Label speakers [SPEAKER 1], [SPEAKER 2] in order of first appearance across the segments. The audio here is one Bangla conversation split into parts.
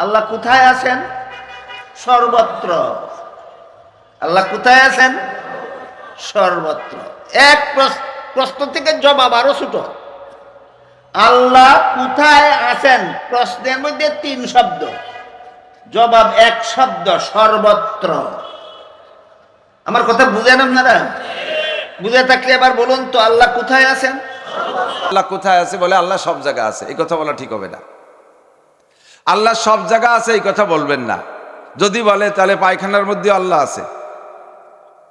[SPEAKER 1] আল্লাহ কোথায় আছেন? সর্বত্র। আল্লাহ কোথায় আছেন? সর্বত্র। এক প্রশ- প্রশ্ন থেকে জবাব আরও ছোট। আল্লাহ কোথায় আছেন? প্রশ্নের মধ্যে তিন শব্দ। জবাব এক শব্দ, সর্বত্র। আমার কথা বুঝেন আপনারা? বুঝে থাকলে এবার বলুন তো, আল্লাহ কোথায় আছেন?
[SPEAKER 2] আল্লাহ কোথায় আছে বলে আল্লাহ সব জায়গা আছে। এই কথা বলা ঠিক হবে না। আল্লাহ সব জায়গা আছে, এই কথা বলবেন না। যদি বলে, তাহলে পায়খানার মধ্যে আল্লাহ আছে।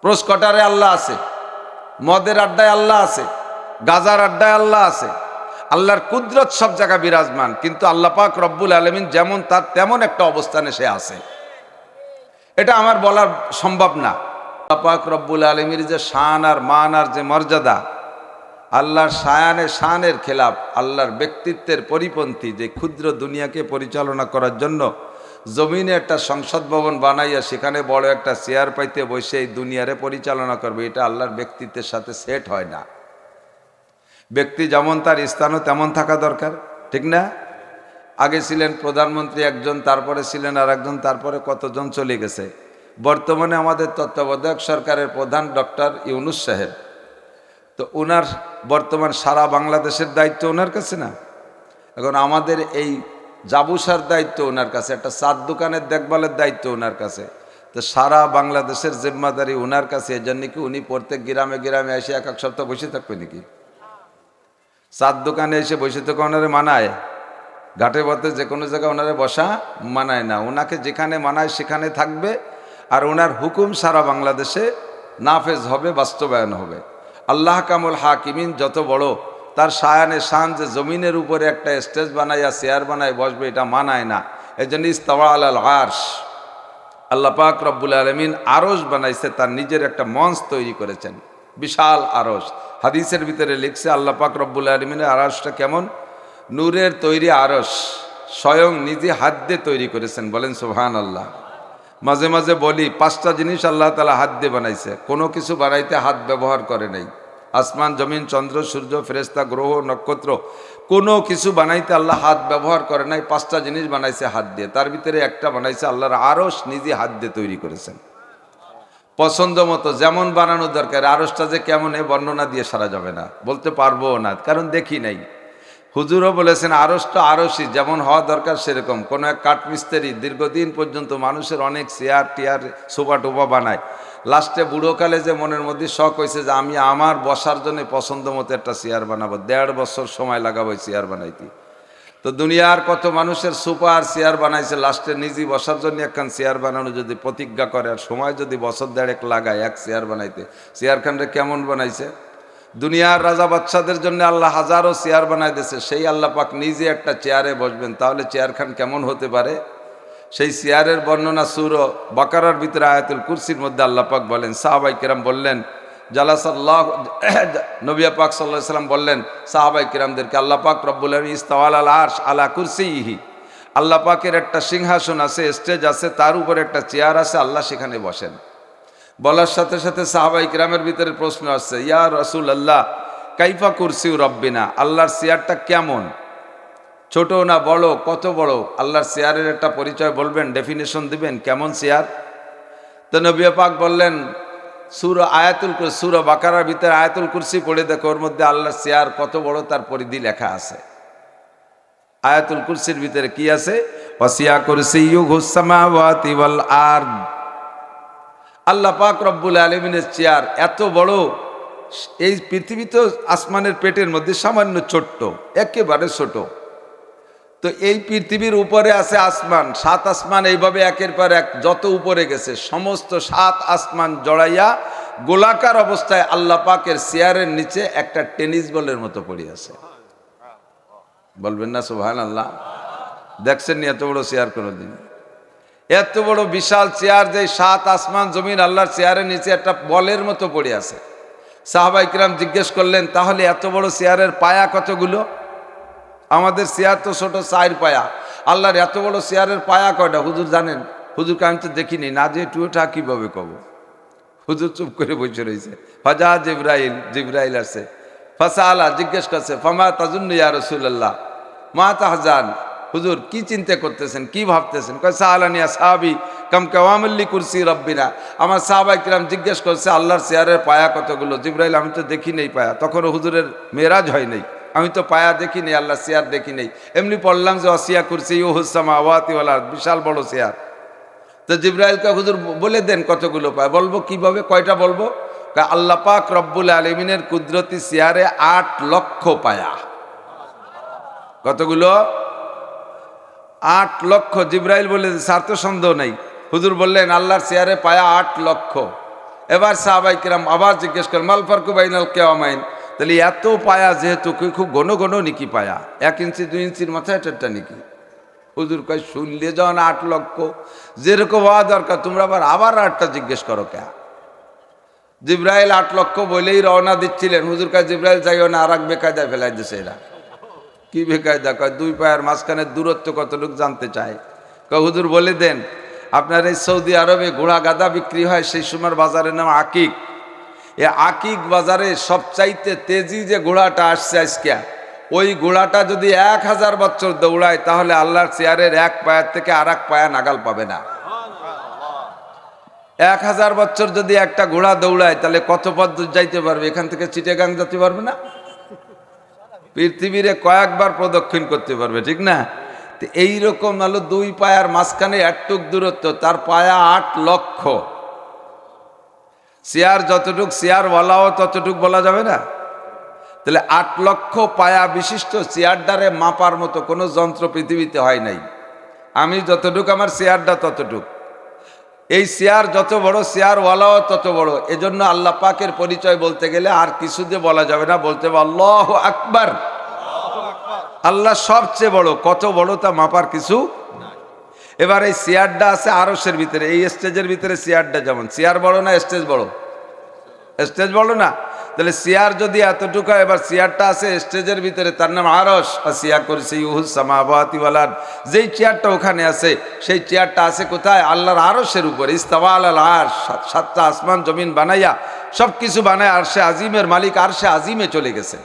[SPEAKER 2] প্রস্কটারে আল্লাহ আছে। মদের আড্ডায় আল্লাহ আছে। গাজার আড্ডায় আল্লাহ আছে। আল্লাহর কুদরত সব জায়গা বিরাজমান, কিন্তু আল্লাহ পাক রব্বুল আলমিন যেমন তার তেমন একটা অবস্থানে সে আছে। এটা আমার বলা সম্ভব না। আল্লাহ পাক রব্বুল আলমীর যে শান আর মান আর যে মর্যাদা আল্লাহর সায়ানে শানের খেলাফ, আল্লাহর ব্যক্তিত্বের পরিপন্থী যে ক্ষুদ্র দুনিয়াকে পরিচালনা করার জন্য জমিনে একটা সংসদ ভবন বানাইয়া সেখানে বড় একটা চেয়ার পাইতে বসে এই দুনিয়ারে পরিচালনা করবে, এটা আল্লাহর ব্যক্তিত্বের সাথে সেট হয় না। ব্যক্তি যেমন তার স্থানও তেমন থাকা দরকার, ঠিক না? আগে ছিলেন প্রধানমন্ত্রী একজন, তারপরে ছিলেন আর একজন তারপরে কতজন চলে গেছে? বর্তমানে আমাদের তত্ত্বাবধায়ক সরকারের প্রধান ডক্টর ইউনুস সাহেব। তো ওনার বর্তমান সারা বাংলাদেশের দায়িত্ব ওনার কাছে না? এখন আমাদের এই জাবুসার দায়িত্ব ওনার কাছে, একটা চার দোকানের দেখভালের দায়িত্ব ওনার কাছে। তো সারা বাংলাদেশের জিম্মাদারি ওনার কাছে, এই জন্য কি উনি প্রত্যেক গ্রামে গ্রামে এসে এক এক সপ্তাহ বসে থাকবে নাকি? চার দোকানে এসে বসে থেকে ওনারে মানায়? ঘাটে পথে যে কোনো জায়গায় ওনারে বসা মানায় না। ওনাকে যেখানে মানায় সেখানে থাকবে, আর ওনার হুকুম সারা বাংলাদেশে নাফেজ হবে, বাস্তবায়ন হবে। আল্লাহ কামুল হাকিমিন যত বড়, তার সায়ানে শান যে জমিনের উপরে একটা স্টেজ বানাইয়া চেয়ার বানায় বসবে, এটা মানায় না। এই জন্য ইস্তাওয়া আল আর্শ। আল্লাহ পাক রব্বুল আলমিন আরস বানাইছে, তার নিজের একটা মঞ্চ তৈরি করেছেন। বিশাল আরস হাদিসের ভিতরে লিখছে, আল্লাহ পাক রব্বুল আলমিনের আরসটা কেমন? নূরের তৈরি আরস স্বয়ং নিজে হাত দিয়ে তৈরি করেছেন, বলেন সুহান আল্লাহ মাঝে মাঝে বলি, পাঁচটা জিনিস আল্লাহ তালা হাত দিয়ে বানাইছে। কোনো কিছু বানাইতে হাত ব্যবহার করে নাই। আসমান, জমিন, চন্দ্র, সূর্য ফেরেস্তা গ্রহ, নক্ষত্র, কোনো কিছু বানাইতে আল্লাহ হাত ব্যবহার করে নাই, পাঁচটা জিনিস বানাইছে হাত দিয়ে। তার ভিতরে একটা বানাইছে আল্লাহর আরস নিজে হাত দিয়ে তৈরি করেছেন। পছন্দ মতো যেমন বানানো দরকার আরসটা যে কেমন এ বর্ণনা দিয়ে সারা যাবে না। বলতে পারব না, কারণ দেখি নাই। হুজুরও বলেছেন আরসটা আরসই যেমন হওয়া দরকার সেরকম। কোনো এক কাঠমিস্ত্রি দীর্ঘদিন পর্যন্ত মানুষের অনেক চেয়ার টিয়ার সোফা টোপা বানায়। লাস্টে বুড়োকালে যে মনের মধ্যে শখ হয়েছে যে, আমি আমার বসার জন্য পছন্দ মতো একটা চেয়ার বানাবো, দেড় বছর সময় লাগাবো চেয়ার বানাইতে। তো দুনিয়ার কত মানুষের সোফা আর চেয়ার বানাইছে, লাস্টে নিজে বসার জন্য একখান চেয়ার বানানো যদি প্রতিজ্ঞা করে, আর সময় যদি বছর দেড়েক লাগায় এক চেয়ার বানাইতে। চেয়ারখানটা কেমন বানাইছে? দুনিয়ার রাজা বাচ্চাদের জন্য আল্লাহ হাজারো চেয়ার বানাই দিয়েছে। সেই আল্লাহ পাক নিজে একটা চেয়ারে বসবেন। তাহলে চেয়ারখান কেমন হতে পারে? সেই চেয়ারের বর্ণনা সুর বাকারার ভিতরে আয়াতুল কুরসির মধ্যে আল্লাহ পাক বলেন, সাহাবাই কিরাম বললেন জালাসাল্লাহ নবিয়া পাক সাল্লাহ সাল্লাম বললেন, সাহাবাই কিরামদেরকে আল্লাহ পাক রব্বুল ইস্তাওয়াল আল আর্শ আলা কুরসি ইহি আল্লাহ পাকের একটা সিংহাসন আছে, স্টেজ আছে, তার উপর একটা চেয়ার আছে, আল্লাহ সেখানে বসেন। বলার সাথে সাথে সাহাবাই কিরামের ভিতরে প্রশ্ন আসছে, ইয়া রসুল আল্লাহ কাইফা কুরসিউ রব্বিনা? আল্লাহর চেয়ারটা কেমন? ছোট না বড়, কত বড়? আল্লাহর চেয়ারের একটা পরিচয় বলবেন ডেফিনেশন দিবেন, কেমন চেয়ার তো নবিয়া পাক বললেন, সুর আয়াতুল সুর বাকারার ভিতরে আয়াতুল কুরসি পড়ে দেখো, ওর মধ্যে আল্লাহর চেয়ার কত বড়, তার পরিধি লেখা আছে। আয়াতুল কুরসির ভিতরে কি আছে? ওয়াসিয়া কুরসি ইউঘুসামাওয়াতি ওয়াল আরদ। আল্লাহ পাক রব্বুল আলমিনের চেয়ার এত বড়, এই পৃথিবী তো আসমানের পেটের মধ্যে সামান্য ছোট্ট, একেবারে ছোট। তো এই পৃথিবীর উপরে আছে আসমান, সাত আসমান এইভাবে একের পর এক যত উপরে গেছে, সমস্ত সাত আসমান জড়াইয়া গোলাকার অবস্থায় আল্লাহ পাকের চেয়ারের নিচে একটা টেনিস বলের মতো পড়ে আছে। বলবেন না সুহান আল্লাহ দেখছেন নি এত বড় চেয়ার কোনোদিন? এত বড় বিশাল চেয়ার যে সাত আসমান জমিন আল্লাহর চেয়ারের নিচে একটা বলের মতো পড়ে আছে। সাহাবাই কিরাম জিজ্ঞেস করলেন, তাহলে এত বড় চেয়ারের পায়া কতগুলো? আমাদের চেয়ার তো ছোট, চার পায়া। আল্লাহর এত বড় চেয়ারের পায়া কয়টা? হুজুর জানেন, হুজুরকে আমি তো দেখিনি, না যে টুয়োটা কীভাবে কব? হুজুর চুপ করে বসে রয়েছে। ফাজা জিব্রাইল জিব্রাইল আছে। ফাসা আলা জিজ্ঞেস করছে, ফামা তাজুন্ন রসুল্লাহ মা তাহজান। হুজুর কি চিন্তা করতেছেন, কি ভাবতেছেন? কয় সাহালানিয়া সাহাবি, কাম কেওয়ামল্লি কুরসি রব্বিনা। আমার সাহাবাই কিরাম জিজ্ঞেস করছে, আল্লাহর চেয়ারের পায়া কতগুলো? জিব্রাইল, আমি তো দেখি নেই পায়া। তখন হুজুরের মেরাজ হয় নাই। আমি তো পায়া দেখি নেই আল্লাহ চেয়ার দেখি নেই। এমনি পড়লাম যে, অসিয়া কুরসি ও হুসামা আওয়াতিওয়ালা বিশাল বড় চেয়ার। তো জিব্রাইলকে হুজুর বলে দেন কতগুলো পায়। বলব কীভাবে? কয়টা বলব? আল্লাহ পাক রব্বুল আলমিনের কুদরতি চেয়ারে আট লক্ষ পায়া। কতগুলো? আট লক্ষ। জিব্রাইল বললেন বলে স্বার্থ সন্দেহ নেই। হুজুর বললেন, আল্লাহর চেয়ারে পায়া আট লক্ষ। এবার সাহাবাই কিরাম আবার জিজ্ঞেস করেন মালফারকু বাইনাল কেওয়ামাইন তাহলে এত পায়া যেহেতু খুব ঘন ঘন নিকি পায়া? এক ইঞ্চি, দুই ইঞ্চির মাথায় একটা নিকি? হুজুর কয়, শুনলে যখন আট লক্ষ। যেরকম হওয়া দরকার, তোমরা আবার আবার আটটা জিজ্ঞেস করো কে জিব্রাইল আট লক্ষ বলেই রওনা দিচ্ছিলেন। হুজুর কাজ জিব্রাইল যাইও না, আর এক বেকায়দায় ফেলাই দিছে এরা। কি বেকায়দা? কয়, দুই পায়ের মাঝখানে দূরত্ব কতটুকু জানতে চায়? কয়, হুজুর বলে দেন, আপনার এই সৌদি আরবে ঘোড়া গাদা বিক্রি হয়, সেই সময় বাজারের নাম আকিক। এ আকিক বাজারে সবচাইতে তেজি যে ঘোড়াটা আসছে আজকে, ওই ঘোড়াটা যদি এক হাজার বছর দৌড়ায়, তাহলে আল্লাহর চেয়ারের এক পায়ের থেকে আর এক পায়া নাগাল পাবে না। এক হাজার বছর যদি একটা ঘোড়া দৌড়ায়, তাহলে কত পথ যাইতে পারবে? এখান থেকে চিটেগাং যেতে পারবে না? পৃথিবীরে কয়েকবার প্রদক্ষিণ করতে পারবে, ঠিক না? তো এইরকম হলো দুই পায়ার মাঝখানে একটুক দূরত্ব, তার পায়া আট লক্ষ। চেয়ার যতটুক চেয়ার বলাও ততটুক বলা যাবে না? তাহলে আট লক্ষ পায়া বিশিষ্ট চেয়ারডারে মাপার মতো কোনো যন্ত্র পৃথিবীতে হয় নাই। আমি যতটুক আমার চেয়ারটা ততটুক। এই শেয়ার যত বড় চেয়ারওয়ালাও তত বড়। এজন্য আল্লাহ পাকের পরিচয় বলতে গেলে আর কিছু দিয়ে বলা যাবে না, বলতে আল্লাহ আকবার। আল্লাহ সবচেয়ে বড়, কত বড় তা মাপার কিছু এবার এই শেয়ারটা আছে আরসের ভিতরে, এই স্টেজের ভিতরে শেয়ারটা যেমন, শেয়ার বড় না স্টেজ বড়? স্টেজ বড় না? তাহলে চেয়ার যদি এতটুকু এবার চেয়ারটা আছে স্টেজের ভিতরে, তার নাম আরস আর চেয়ার করেছে ইহুস সামাবাতিওয়ালার যেই চেয়ারটা ওখানে আছে, সেই চেয়ারটা আছে কোথায়? আল্লাহর আরসের উপরে। ইস্তাওয়াল আল আর সাতটা আসমান জমিন বানাইয়া সব কিছু বানায় আর সে আজিমের মালিক আর সে আজিমে চলে গেছে।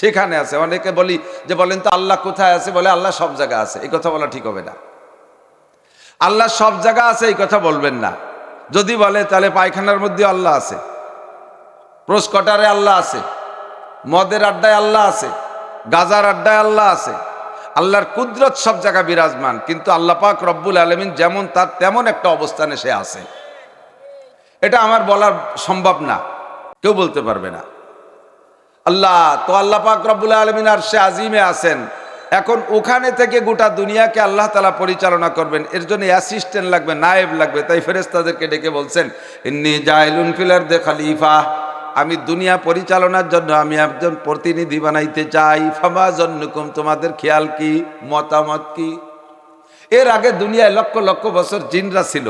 [SPEAKER 2] সেখানে আছে। অনেকে বলি যে, বলেন তো আল্লাহ কোথায় আছে? বলে আল্লাহ সব জায়গা আছে। এই কথা বলা ঠিক হবে না। আল্লাহ সব জায়গা আছে, এই কথা বলবেন না। যদি বলে, তাহলে পায়খানার মধ্যে আল্লাহ আছে। প্রস্কটারে আল্লাহ আছে? মদের আড্ডায় আল্লাহ আছে, গাজার আড্ডায় আল্লাহ আছে। আল্লাহর কুদরত সব জায়গায় বিরাজমান, কিন্তু আল্লাহ পাক রব্বুল আলমিন যেমন তার তেমন একটা অবস্থানে সে আছে। এটা আমার বলার সম্ভব না, কেউ বলতে পারবে না। আল্লাহ, তো আল্লাহ পাক রব্বুল আলমিন আর সে আজিমে আছেন। এখন ওখানে থেকে গোটা দুনিয়াকে আল্লাহ তালা পরিচালনা করবেন, এর জন্য অ্যাসিস্ট্যান্ট লাগবে, নায়েব লাগবে। তাই ফেরেস্তাদেরকে ডেকে বলছেন, ইন্নি জাইলুন ফিলার দে খালিফা। আমি দুনিয়া পরিচালনার জন্য আমি একজন প্রতিনিধি বানাইতে চাই। ফামা জন্যকুম তোমাদের খেয়াল কি? মতামত কি? এর আগে দুনিয়ায় লক্ষ লক্ষ বছর জিনরা ছিল।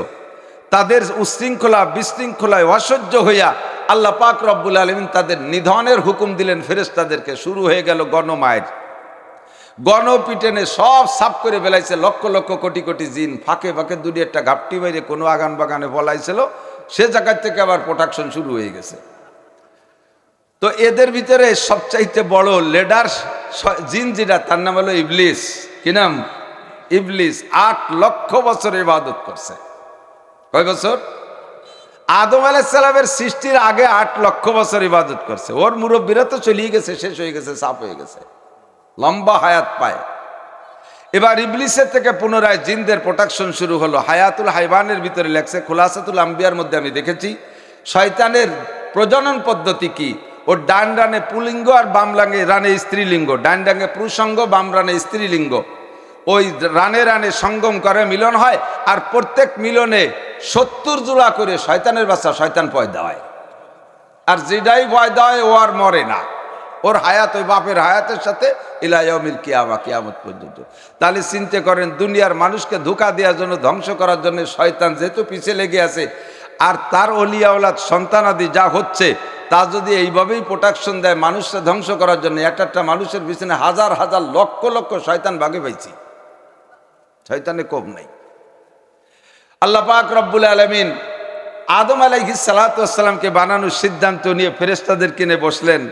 [SPEAKER 2] তাদের উশৃঙ্খলা, বিশৃঙ্খলায় অসহ্য হইয়া আল্লাহ পাক রব্বুল আলমিন তাদের নিধনের হুকুম দিলেন ফেরেস্তাদেরকে শুরু হয়ে গেল গণমায়ের। গণপিটেনে সব সাফ করে বেলাইছে লক্ষ লক্ষ কোটি কোটি জিন। ফাঁকে ফাঁকে দুটি একটা ঘাপটি বাইরে কোনো আগান বাগানে বলাইছিল সে জায়গার থেকে আবার প্রোটাকশন শুরু হয়ে গেছে। তো এদের ভিতরে সবচাইতে বড় লেডার জিন যেটা, তার নাম হলো ইবলিস। কি নাম? ইবলিস। আট লক্ষ বছর ইবাদত করছে। কয় বছর? আদম আলাইসালামের সৃষ্টির আগে আট লক্ষ বছর ইবাদত করছে। ওর মুরব্বীরা তো চলিয়ে গেছে, শেষ হয়ে গেছে, সাফ হয়ে গেছে। লম্বা হায়াত পায়। এবার ইবলিসের থেকে পুনরায় জিনদের প্রোটেকশন শুরু হলো। হায়াতুল হাইবানের ভিতরে লেখছে, খোলাসাতুল আম্বিয়ার মধ্যে আমি দেখেছি, শয়তানের প্রজনন পদ্ধতি কি? ওর ডান রানে পুলিঙ্গ আর বাম রানে রানে স্ত্রীলিঙ্গ। ডান ডানে পুরুষঙ্গ, বাম রানে স্ত্রীলিঙ্গ। ওই রানে রানে সঙ্গম করে মিলন হয় আর প্রত্যেক মিলনে সত্তর জোড়া করে শয়তানের বাচ্চা শয়তান পয়দা হয় আর যেটাই পয়দা হয় ও আর মরে না। ওর হায়াত ওই বাপের হায়াতের সাথে ইলাইমিল কিয়ামা, কিয়ামত পর্যন্ত। তাহলে চিন্তা করেন, দুনিয়ার মানুষকে ধোকা দেওয়ার জন্য, ধ্বংস করার জন্য শয়তান যেহেতু পিছিয়ে লেগে আছে আর তার অলিয়াওলাদ সন্তানাদি যা হচ্ছে, তা যদি এইভাবেই প্রোটেকশন দেয়, মানুষকে ধ্বংস করার জন্য একটা একটা মানুষের পিছনে হাজার হাজার লক্ষ লক্ষ শয়তান বাগে পাইছি। শয়তানে কম নাই। আল্লাহ পাক রব্বুল আলমিন আদম আলাইহিস সালাতামকে বানানোর সিদ্ধান্ত নিয়ে ফেরেস্তাদের কিনে বসলেন।